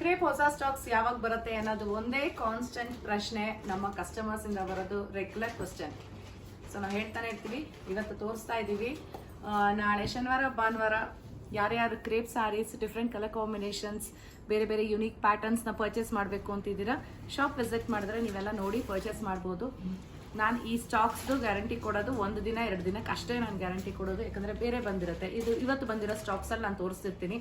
Crepe ಹೊಸ stocks ಯಾವಾಗ ಬರುತ್ತೆ ಅನ್ನೋದು ಒಂದೇ ಕಾನ್ಸ್ಟೆಂಟ್ ಪ್ರಶ್ನೆ ನಮ್ಮ ಕಸ್ಟಮರ್ಸ್ ಇಂದ ಬರೋದು ರೆಗ್ಯುಲರ್ ಕ್ವಶನ್ ಸೊ ನಾವು ಹೇಳ್ತಾನೆ ಇರ್ತೀವಿ, ಇವತ್ತು ತೋರಿಸ್ತಾ ಇದ್ದೀವಿ ನಾಳೆ ಶನಿವಾರ, ಭಾನುವಾರ ಯಾರ್ಯಾರು crepe sarees different colour combinations ಬೇರೆ ಬೇರೆ ಯುನೀಕ್ ಪ್ಯಾಟರ್ನ್ಸ್ನ ಪರ್ಚೇಸ್ ಮಾಡಬೇಕು ಅಂತಿದ್ದೀರಾ ಶಾಪ್ ವಿಸಿಟ್ ಮಾಡಿದ್ರೆ ನೀವೆಲ್ಲ ನೋಡಿ ಪರ್ಚೇಸ್ ಮಾಡ್ಬೋದು. ನಾನು ಈ ಸ್ಟಾಕ್ಸ್ದು ಗ್ಯಾರಂಟಿ ಕೊಡೋದು ಒಂದು ದಿನ, ಎರಡು ದಿನಕ್ಕೆ ಅಷ್ಟೇ ನಾನು ಗ್ಯಾರಂಟಿ ಕೊಡೋದು, ಯಾಕಂದರೆ ಬೇರೆ ಬಂದಿರುತ್ತೆ. ಇದು ಇವತ್ತು ಬಂದಿರೋ ಸ್ಟಾಕ್ಸಲ್ಲಿ ನಾನು ತೋರಿಸ್ತಿರ್ತೀನಿ.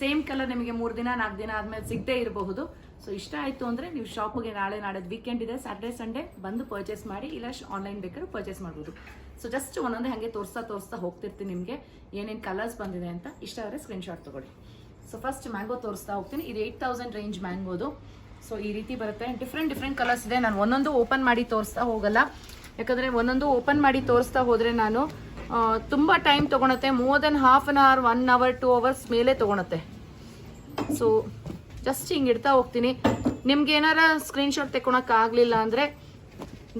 ಸೇಮ್ ಕಲರ್ ನಿಮಗೆ ಮೂರು ದಿನ, ನಾಲ್ಕು ದಿನ ಆದಮೇಲೆ ಸಿಗದೇ ಇರಬಹುದು. ಸೊ ಇಷ್ಟ ಆಯಿತು ಅಂದರೆ ನೀವು ಶಾಪಿಗೆ ನಾಳೆ ನಾಡೋದು ವೀಕೆಂಡ್ ಇದೆ ಸ್ಯಾಟರ್ಡೆ ಸಂಡೇ ಬಂದು ಪರ್ಚೇಸ್ ಮಾಡಿ ಇಲ್ಲ ಆನ್ಲೈನ್ ಬೇಕಾದ್ರೂ ಪರ್ಚೇಸ್ ಮಾಡ್ಬೋದು. ಸೊ ಜಸ್ಟ್ ಒಂದೊಂದೇ ಹಾಗೆ ತೋರಿಸ್ತಾ ತೋರಿಸ್ತಾ ಹೋಗ್ತಿರ್ತೀನಿ ನಿಮಗೆ ಏನೇನು ಕಲರ್ಸ್ ಬಂದಿದೆ ಅಂತ. ಇಷ್ಟ ಆದರೆ ಸ್ಕ್ರೀನ್ಶಾಟ್ ತೊಗೊಳ್ಳಿ. ಸೊ ಫಸ್ಟ್ ಮ್ಯಾಂಗೋ ತೋರಿಸ್ತಾ ಹೋಗ್ತೀನಿ. ಇದು ಏಯ್ಟ್ ತೌಸಂಡ್ ರೇಂಜ್ ಮ್ಯಾಂಗೋದು ಸೊ ಈ ರೀತಿ ಬರುತ್ತೆ. ಡಿಫ್ರೆಂಟ್ ಡಿಫ್ರೆಂಟ್ ಕಲರ್ಸ್ ಇದೆ. ನಾನು ಒಂದೊಂದು ಓಪನ್ ಮಾಡಿ ತೋರಿಸ್ತಾ ಹೋಗಲ್ಲ. ಯಾಕಂದರೆ ಒಂದೊಂದು ಓಪನ್ ಮಾಡಿ ತೋರಿಸ್ತಾ ಹೋದರೆ ನಾನು ತುಂಬ time ತೊಗೊಳತ್ತೆ. More than half an hour one hour two hours ಮೇಲೆ ತೊಗೊಳತ್ತೆ. ಸೊ ಜಸ್ಟ್ ಹಿಂಗೆ ಇಡ್ತಾ ಹೋಗ್ತೀನಿ. ನಿಮ್ಗೆ ಏನಾರ ಸ್ಕ್ರೀನ್ಶಾಟ್ ತೆಕ್ಕೊಳಕ್ಕಾಗಲಿಲ್ಲ ಅಂದರೆ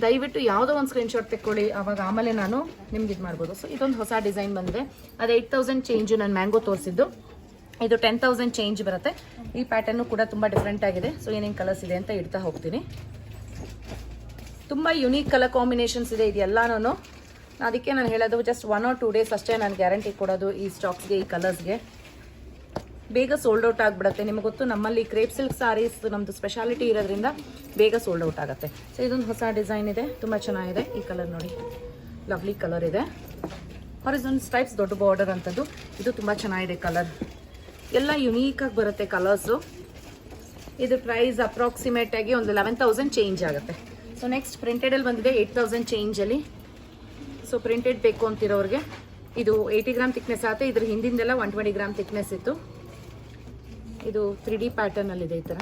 ದಯವಿಟ್ಟು ಯಾವುದೋ ಒಂದು ಸ್ಕ್ರೀನ್ಶಾಟ್ ತೆಕ್ಕೊಳ್ಳಿ. ಆವಾಗ ಆಮೇಲೆ ನಾನು ನಿಮ್ಗೆ ಇದು ಮಾಡ್ಬೋದು. ಸೊ ಇದೊಂದು ಹೊಸ ಡಿಸೈನ್ ಬಂದಿದೆ. ಅದು ಏಯ್ಟ್ ತೌಸಂಡ್ ಚೇಂಜು ನಾನು ಮ್ಯಾಂಗೋ ತೋರಿಸಿದ್ದು. ಇದು ಟೆನ್ ತೌಸಂಡ್ ಚೇಂಜ್ ಬರುತ್ತೆ. ಈ ಪ್ಯಾಟರ್ನು ಕೂಡ ತುಂಬ ಡಿಫ್ರೆಂಟ್ ಆಗಿದೆ. ಸೊ ಏನೇನು ಕಲರ್ಸ್ ಇದೆ ಅಂತ ಇಡ್ತಾ ಹೋಗ್ತೀನಿ. ತುಂಬ ಯುನೀಕ್ ಕಲರ್ ಕಾಂಬಿನೇಷನ್ಸ್ ಇದೆ ಇದೆಲ್ಲನೂ ಅದಕ್ಕೆ ನಾನು ಹೇಳೋದು just one or two days ಅಷ್ಟೇ ನಾನು ಗ್ಯಾರಂಟಿ ಕೊಡೋದು ಈ ಸ್ಟಾಕ್ಸ್ಗೆ ಈ ಕಲರ್ಸ್ಗೆ ಬೇಗ ಸೋಲ್ಡ್ ಔಟ್ ಆಗಿಬಿಡುತ್ತೆ. ನಿಮಗೆ ಗೊತ್ತು, ನಮ್ಮಲ್ಲಿ ಕ್ರೇಪ್ ಸಿಲ್ಕ್ ಸಾರೀಸ್ ನಮ್ಮದು ಸ್ಪೆಷಾಲಿಟಿ ಇರೋದ್ರಿಂದ ಬೇಗ ಸೋಲ್ಡ್ ಔಟ್ ಆಗುತ್ತೆ. ಸೊ ಇದೊಂದು ಹೊಸ ಡಿಸೈನ್ ಇದೆ. ತುಂಬ ಚೆನ್ನಾಗಿದೆ. ಈ ಕಲರ್ ನೋಡಿ. ಲವ್ಲಿ ಕಲರ್ ಇದೆ. ಹಾರಿಸನ್ ಸ್ಟೈಪ್ಸ್ ದೊಡ್ಡ ಬಾರ್ಡರ್ ಅಂಥದ್ದು ಇದು ತುಂಬ ಚೆನ್ನಾಗಿದೆ ಕಲರ್ ಎಲ್ಲ ಯುನೀಕಾಗಿ ಬರುತ್ತೆ ಕಲರ್ಸು ಇದು ಪ್ರೈಸ್ ಅಪ್ರಾಕ್ಸಿಮೇಟ್ ಆಗಿ ಒಂದು ಲೆವೆನ್ ತೌಸಂಡ್ ಚೇಂಜ್ ಆಗುತ್ತೆ. ಸೊ ನೆಕ್ಸ್ಟ್ ಪ್ರಿಂಟೆಡಲ್ಲಿ ಬಂದಿದೆ ಏಯ್ಟ್ ತೌಸಂಡ್ ಚೇಂಜಲ್ಲಿ ಸೊ ಪ್ರಿಂಟೆಡ್ ಬೇಕು ಅಂತಿರೋರಿಗೆ ಇದು ಏಯ್ಟಿ ಗ್ರಾಮ್ ತಿಕ್ನೆಸ್ ಆಗುತ್ತೆ. ಇದ್ರ ಹಿಂದಿಂದೆಲ್ಲ ಒನ್ ಟ್ವೆಂಟಿ ಗ್ರಾಮ್ ತಿಕ್ನೆಸ್ ಇತ್ತು. ಇದು ತ್ರೀ ಡಿ ಪ್ಯಾಟರ್ನಲ್ಲಿದೆ ಈ ಥರ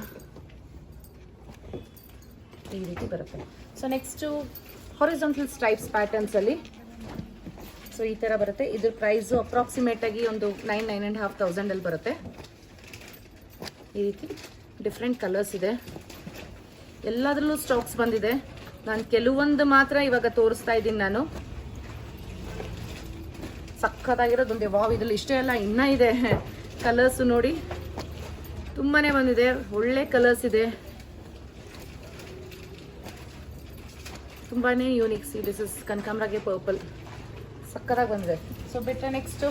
ಈ ರೀತಿ ಬರುತ್ತೆ. ಸೊ ನೆಕ್ಸ್ಟು ಸ್ಟ್ರೈಪ್ಸ್ ಸ್ಟೈಪ್ಸ್ ಪ್ಯಾಟರ್ನ್ಸಲ್ಲಿ ಸೊ ಈ ಥರ ಬರುತ್ತೆ. ಇದ್ರ ಪ್ರೈಸು ಅಪ್ರಾಕ್ಸಿಮೇಟಾಗಿ ಒಂದು ನೈನ್ ನೈನ್ ಆ್ಯಂಡ್ ಹಾಫ್ ತೌಸಂಡಲ್ಲಿ ಬರುತ್ತೆ. ಈ ರೀತಿ ಡಿಫ್ರೆಂಟ್ ಕಲರ್ಸ್ ಇದೆ. ಎಲ್ಲದರಲ್ಲೂ ಸ್ಟಾಕ್ಸ್ ಬಂದಿದೆ. ನಾನು ಕೆಲವೊಂದು ಮಾತ್ರ ಇವಾಗ ತೋರಿಸ್ತಾ ಇದ್ದೀನಿ ನಾನು. ಸಖತ್ತಾಗಿರೋದೊಂದು ವಾವ್ ಇದ್ರಲ್ಲಿ ಇಷ್ಟೇ ಅಲ್ಲ, ಇನ್ನೂ ಇದೆ. ಕಲರ್ಸು ನೋಡಿ. ತುಂಬಾ ಬಂದಿದೆ. ಒಳ್ಳೆ ಕಲರ್ಸ್ ಇದೆ. ತುಂಬಾ ಯೂನಿಕ್ ಸಿ ದಿಸ್ ಇಸ್ ಕನಕಾಂಬ್ರಾಗೆ ಪರ್ಪಲ್ ಸಕ್ಕತ್ತಾಗಿ ಬಂದಿದೆ. ಸೊ ಬಿಟ್ಟರೆ ನೆಕ್ಸ್ಟು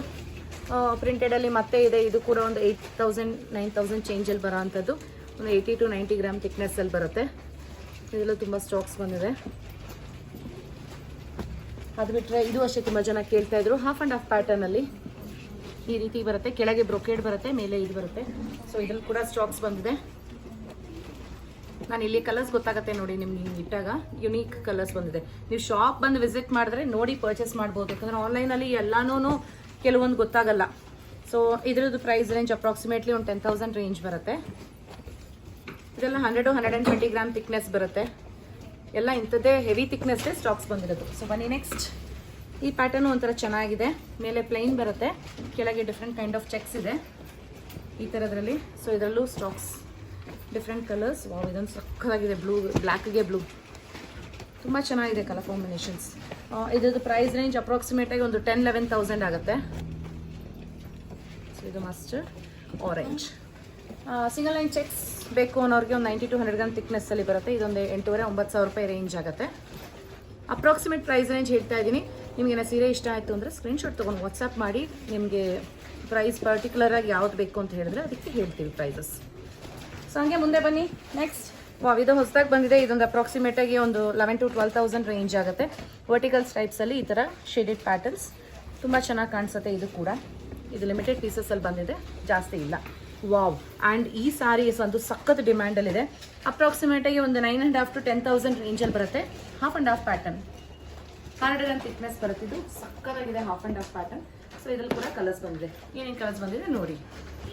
ಪ್ರಿಂಟೆಡಲ್ಲಿ ಮತ್ತೆ ಇದೆ. ಇದು ಕೂಡ ಒಂದು ಏಯ್ಟ್ ತೌಸಂಡ್ ನೈನ್ ತೌಸಂಡ್ ಚೇಂಜಲ್ಲಿ ಬರೋ ಅಂಥದ್ದು. ಒಂದು ಏಯ್ಟಿ ಟು ನೈಂಟಿ ಗ್ರಾಮ್ ತಿಕ್ನೆಸ್ಸಲ್ಲಿ ಬರುತ್ತೆ. ಇದೆಲ್ಲ ತುಂಬ ಸ್ಟಾಕ್ಸ್ ಬಂದಿದೆ. ಅದು ಬಿಟ್ಟರೆ ಇದು ಅಷ್ಟೇ ತುಂಬ ಜನ ಕೇಳ್ತಾ ಇದ್ರು. ಹಾಫ್ ಆ್ಯಂಡ್ ಹಾಫ್ ಪ್ಯಾಟರ್ನಲ್ಲಿ ಈ ರೀತಿ ಬರುತ್ತೆ. ಕೆಳಗೆ ಬ್ರೊಕೇಡ್ ಬರುತ್ತೆ, ಮೇಲೆ ಇದು ಬರುತ್ತೆ. ಸೊ ಇದ್ರಲ್ಲಿ ಕೂಡ ಸ್ಟಾಕ್ಸ್ ಬಂದಿದೆ. ನಾನು ಇಲ್ಲಿ ಕಲರ್ಸ್ ಗೊತ್ತಾಗುತ್ತೆ ನೋಡಿ ನಿಮ್ಗೆ ಹಿಂಗೆ ಇಟ್ಟಾಗ. ಯುನೀಕ್ ಕಲರ್ಸ್ ಬಂದಿದೆ. ನೀವು ಶಾಪ್ ಬಂದು ವಿಸಿಟ್ ಮಾಡಿದ್ರೆ ನೋಡಿ ಪರ್ಚೇಸ್ ಮಾಡ್ಬೋದು. ಯಾಕಂದ್ರೆ ಆನ್ಲೈನಲ್ಲಿ ಎಲ್ಲಾನು ಕೆಲವೊಂದು ಗೊತ್ತಾಗಲ್ಲ. ಸೊ ಇದ್ರದ್ದು ಪ್ರೈಸ್ ರೇಂಜ್ ಅಪ್ರಾಕ್ಸಿಮೇಟ್ಲಿ ಒಂದು ಟೆನ್ ತೌಸಂಡ್ ರೇಂಜ್ ಬರುತ್ತೆ. ಇದೆಲ್ಲ hundred hundred and twenty gram thickness ಬರುತ್ತೆ. ಎಲ್ಲ ಇಂಥದ್ದೇ ಹೆವಿ ತಿಕ್ನೆಸ್ಸೇ ಸ್ಟಾಕ್ಸ್ ಬಂದಿರೋದು. ಸೊ ಬನ್ನಿ ನೆಕ್ಸ್ಟ್ ಈ ಪ್ಯಾಟರ್ನು ಒಂಥರ ಚೆನ್ನಾಗಿದೆ. ಮೇಲೆ ಪ್ಲೈನ್ ಬರುತ್ತೆ. ಕೆಳಗೆ ಡಿಫ್ರೆಂಟ್ ಕೈಂಡ್ ಆಫ್ ಚೆಕ್ಸ್ ಇದೆ. ಈ ಥರದ್ರಲ್ಲಿ ಸೊ ಇದರಲ್ಲೂ ಸ್ಟಾಕ್ಸ್ ಡಿಫ್ರೆಂಟ್ ಕಲರ್ಸ್ ವಾವ್ ಇದೊಂದು ಸಕ್ಕದಾಗಿದೆ ಬ್ಲೂ ಬ್ಲ್ಯಾಕ್ಗೆ ಬ್ಲೂ ತುಂಬ ಚೆನ್ನಾಗಿದೆ ಕಲರ್ ಕಾಂಬಿನೇಷನ್ಸ್ ಇದ್ರದ್ದು ಪ್ರೈಸ್ ರೇಂಜ್ ಅಪ್ರಾಕ್ಸಿಮೇಟಾಗಿ ಒಂದು ಟೆನ್ ಲೆವೆನ್ ತೌಸಂಡ್ ಆಗುತ್ತೆ. ಸೊ ಇದು mustard orange single line checks ಬೇಕು ಅನ್ನೋರಿಗೆ ಒಂದು ನೈಂಟಿ ಟು ಹಂಡ್ರೆಡ್ ಗ್ರಾಮ್ ಬರುತ್ತೆ. ಇದೊಂದು ಎಂಟೂವರೆ, ಒಂಬತ್ತು ಸಾವಿರ ರೂಪಾಯಿ ರೇಂಜ್ ಆಗುತ್ತೆ. ಅಪ್ರಾಕ್ಸಿಮೇಟ್ ಪ್ರೈಸ್ ರೇಂಜ್ ಹೇಳ್ತಾ ಇದ್ದೀನಿ. ನಿಮಗೇನೋ ಸೀರೆ ಇಷ್ಟ ಆಯಿತು ಅಂದರೆ ಸ್ಕ್ರೀನ್ಶಾಟ್ ತೊಗೊಂಡು ವಾಟ್ಸಪ್ ಮಾಡಿ. ನಿಮಗೆ ಪ್ರೈಸ್ ಪರ್ಟಿಕ್ಯುಲರಾಗಿ ಯಾವ್ದು ಬೇಕು ಅಂತ ಹೇಳಿದ್ರೆ ಅದಕ್ಕೆ ಹೇಳ್ತೀವಿ ಪ್ರೈಸಸ್ ಸೊ ಹಂಗೆ ಮುಂದೆ ಬನ್ನಿ. ನೆಕ್ಸ್ಟ್ ವಾವ್ ಇದು ಹೊಸದಾಗಿ ಬಂದಿದೆ. ಇದೊಂದು ಅಪ್ರಾಕ್ಸಿಮೇಟ್ ಆಗಿ ಒಂದು eleven to twelve thousand range ಆಗುತ್ತೆ. ವರ್ಟಿಕಲ್ ಸ್ಟೈಪ್ಸಲ್ಲಿ ಈ ಥರ ಶೇಡೆಡ್ ಪ್ಯಾಟರ್ನ್ಸ್ ತುಂಬ ಚೆನ್ನಾಗಿ ಕಾಣಿಸುತ್ತೆ ಇದು ಕೂಡ. ಇದು ಲಿಮಿಟೆಡ್ ಪೀಸಸಲ್ಲಿ ಬಂದಿದೆ. ಜಾಸ್ತಿ ಇಲ್ಲ. ವಾವ್ ಆ್ಯಂಡ್ ಈ ಸಾರೀಸ್ ಒಂದು ಸಖತ್ ಡಿಮ್ಯಾಂಡಲ್ಲಿದೆ ಅಪ್ರಾಕ್ಸಿಮೇಟಾಗಿ ಒಂದು nine and half to ten thousand ರೇಂಜಲ್ಲಿ ಬರುತ್ತೆ. Half and half pattern hundred and thickness ಬರುತ್ತೆ. ಇದು ಸಕ್ಕತ್ತಾಗಿದೆ half and half pattern so ಇದ್ರಲ್ಲಿ ಕೂಡ ಕಲರ್ಸ್ ಬಂದಿದೆ. ಏನೇನು ಕಲರ್ಸ್ ಬಂದಿದೆ ನೋಡಿ.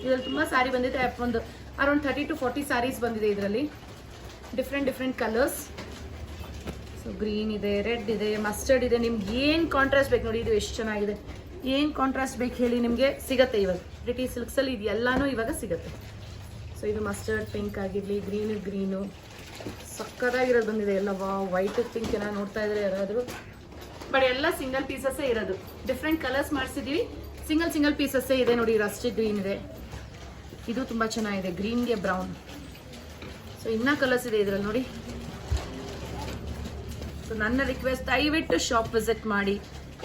ಇದರಲ್ಲಿ ತುಂಬ ಸಾರಿ ಬಂದಿದೆ. ಒಂದು around thirty to forty sarees ಬಂದಿದೆ ಇದರಲ್ಲಿ. Different different colours so green ಇದೆ ರೆಡ್ ಇದೆ ಮಸ್ಟರ್ಡ್ ಇದೆ. ನಿಮ್ಗೆ ಏನು ಕಾಂಟ್ರಾಸ್ಟ್ ಬೇಕು ನೋಡಿ, ಇದು ಎಷ್ಟು ಚೆನ್ನಾಗಿದೆ. ಏನು ಕಾಂಟ್ರಾಸ್ಟ್ ಬೇಕು ಹೇಳಿ ನಿಮಗೆ ಸಿಗತ್ತೆ ಇವಾಗ. ಬ್ರಿಟಿಷ್ ಸಿಲ್ಕ್ಸಲ್ಲಿ ಇದು ಎಲ್ಲನೂ ಇವಾಗ ಸಿಗುತ್ತೆ. ಸೊ ಇದು ಮಸ್ಟರ್ಡ್ ಪಿಂಕ್ ಆಗಿರಲಿ ಗ್ರೀನು ಗ್ರೀನು ಸಕ್ಕತ್ತಾಗಿರೋದು ಬಂದಿದೆ. ಎಲ್ಲ ವಾ ವೈಟ್ ಪಿಂಕ್ ಏನೋ ನೋಡ್ತಾ ಇದ್ರೆ ಯಾರಾದರೂ ಬಟ್ ಎಲ್ಲ ಸಿಂಗಲ್ ಪೀಸಸ್ಸೇ ಇರೋದು. ಡಿಫ್ರೆಂಟ್ ಕಲರ್ಸ್ ಮಾಡಿಸಿದ್ದೀವಿ ಸಿಂಗಲ್ ಸಿಂಗಲ್ ಪೀಸಸ್ಸೇ ಇದೆ ನೋಡಿ ರಸ್ಟ್ ಗ್ರೀನ್ ಇದೆ. ಇದು ತುಂಬ ಚೆನ್ನಾಗಿದೆ ಗ್ರೀನ್ಗೆ ಬ್ರೌನ್ ಸೊ ಇನ್ನೂ ಕಲರ್ಸ್ ಇದೆ ಇದರಲ್ಲಿ ನೋಡಿ. ಸೊ ನನ್ನ ರಿಕ್ವೆಸ್ಟ್ ದಯವಿಟ್ಟು ಶಾಪ್ ವಿಸಿಟ್ ಮಾಡಿ.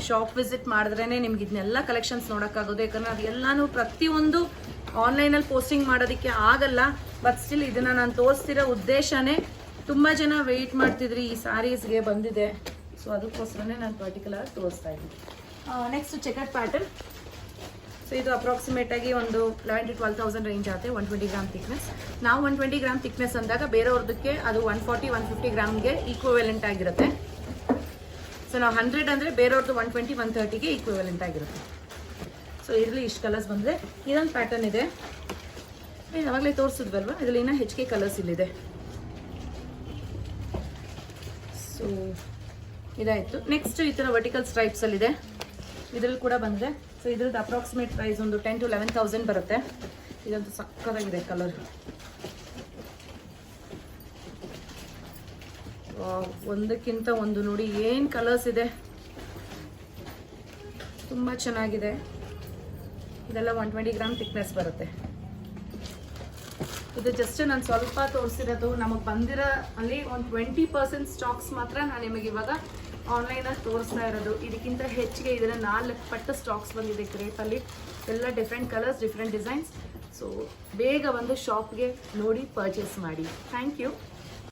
ಶಾಪ್ ವಿಸಿಟ್ ಮಾಡಿದ್ರೇ ನಿಮ್ಗೆ ಇದನ್ನೆಲ್ಲ ಕಲೆಕ್ಷನ್ಸ್ ನೋಡೋಕ್ಕಾಗೋದು. ಯಾಕಂದ್ರೆ ಅದು ಎಲ್ಲನೂ ಪ್ರತಿಯೊಂದು ಆನ್ಲೈನಲ್ಲಿ ಪೋಸ್ಟಿಂಗ್ ಮಾಡೋದಕ್ಕೆ ಆಗಲ್ಲ. ಬಟ್ ಸ್ಟಿಲ್ ಇದನ್ನ ನಾನು ತೋರಿಸ್ತಿರೋ ಉದ್ದೇಶನೇ ತುಂಬ ಜನ ವೆಯ್ಟ್ ಮಾಡ್ತಿದ್ರಿ. ಈ ಸ್ಯಾರೀಸ್ಗೆ ಬಂದಿದೆ. ಸೊ ಅದಕ್ಕೋಸ್ಕರನೇ ನಾನು ಪರ್ಟಿಕ್ಯುಲರ್ ತೋರಿಸ್ತಾ ಇದ್ದೀನಿ. ನೆಕ್ಸ್ಟ್ ಚೆಕಟ್ ಪ್ಯಾಟರ್ನ್ ಸೊ ಇದು ಅಪ್ರಾಕ್ಸಿಮೇಟಾಗಿ ಒಂದು eleven to twelve thousand range ಆಗುತ್ತೆ ಒನ್ ಟ್ವೆಂಟಿ ಗ್ರಾಮ್ ಥಿಕ್ನೆಸ್ ನಾವು ಒನ್ ಟ್ವೆಂಟಿ ಗ್ರಾಮ್ ಥಿಕ್ನೆಸ್ ಅಂದಾಗ ಬೇರೆಯವ್ರದಕ್ಕೆ ಅದು ಒನ್ ಫಾರ್ಟಿ ಒನ್ ಫಿಫ್ಟಿ ಗ್ರಾಮ್ಗೆ ಈಕ್ವಲೆಂಟ್ ಆಗಿರುತ್ತೆ. ಸೊ ನಾವು ಹಂಡ್ರೆಡ್ ಅಂದರೆ ಬೇರೆಯವ್ರದ್ದು ಒನ್ ಟ್ವೆಂಟಿ ಒನ್ ತರ್ಟಿಗೆ ಈಕ್ವಲೆಂಟ್ ಆಗಿರುತ್ತೆ. ಸೊ ಇದರಲ್ಲಿ ಇಷ್ಟು ಕಲರ್ಸ್ ಬಂದರೆ ಇದೊಂದು ಪ್ಯಾಟರ್ನ್ ಇದೆ. ಯಾವಾಗಲೇ ತೋರಿಸಿದ್ವಲ್ವ ತೋರಿಸಿದ್ವಲ್ವಾ? ಇದರಲ್ಲಿ ಇನ್ನೂ ಹೆಚ್ಚಿಗೆ ಕಲರ್ಸ್ ಇಲ್ಲಿದೆ. ಸೊ ಇದಾಯಿತು. ನೆಕ್ಸ್ಟ್ ಈ ಥರ ವರ್ಟಿಕಲ್ ಸ್ಟ್ರೈಪ್ಸಲ್ಲಿದೆ ಇದರಲ್ಲಿ ಕೂಡ ಬಂದರೆ ಸೊ ಇದ್ರದ್ದು ಅಪ್ರಾಕ್ಸಿಮೇಟ್ ಪ್ರೈಸ್ ಒಂದು ಟೆನ್ ಟು ಲೆವೆನ್ ತೌಸಂಡ್ ಬರುತ್ತೆ. ಇದಂತೂ ಸಕ್ಕತ್ತಾಗಿದೆ ಕಲರ್ ಒಂದಕ್ಕಿಂತ ಒಂದು ನೋಡಿ ಏನು ಕಲರ್ಸ್ ಇದೆ. ತುಂಬ ಚೆನ್ನಾಗಿದೆ. ಇದೆಲ್ಲ ಒನ್ ಟ್ವೆಂಟಿ ಗ್ರಾಮ್ ಥಿಕ್ನೆಸ್ ಬರುತ್ತೆ. ಇದು ಜಸ್ಟ್ ನಾನು ಸ್ವಲ್ಪ ತೋರಿಸಿರೋದು. ನಮಗೆ ಬಂದಿರೋ ಅಲ್ಲಿ ಒಂದು ಟ್ವೆಂಟಿ ಪರ್ಸೆಂಟ್ ಸ್ಟಾಕ್ಸ್ ಮಾತ್ರ ನಾನು ನಿಮಗೆ ಇವಾಗ ಆನ್ಲೈನಲ್ಲಿ ತೋರಿಸ್ತಾ ಇರೋದು. ಇದಕ್ಕಿಂತ ಹೆಚ್ಚಿಗೆ ಇದರ ನಾಲ್ಕು ಪಟ್ಟು ಸ್ಟಾಕ್ಸ್ ಬಂದಿದೆ ಕ್ರೇಪಲ್ಲಿ ಎಲ್ಲ different colours different designs so ಬೇಗ ಒಂದು ಶಾಪ್ಗೆ ನೋಡಿ ಪರ್ಚೇಸ್ ಮಾಡಿ. Thank you